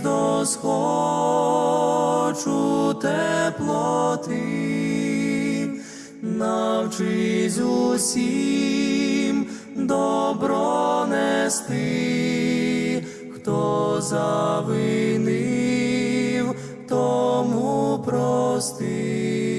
Напись до схочу теплоти, навчись усім добро нести, хто завинив, тому прости.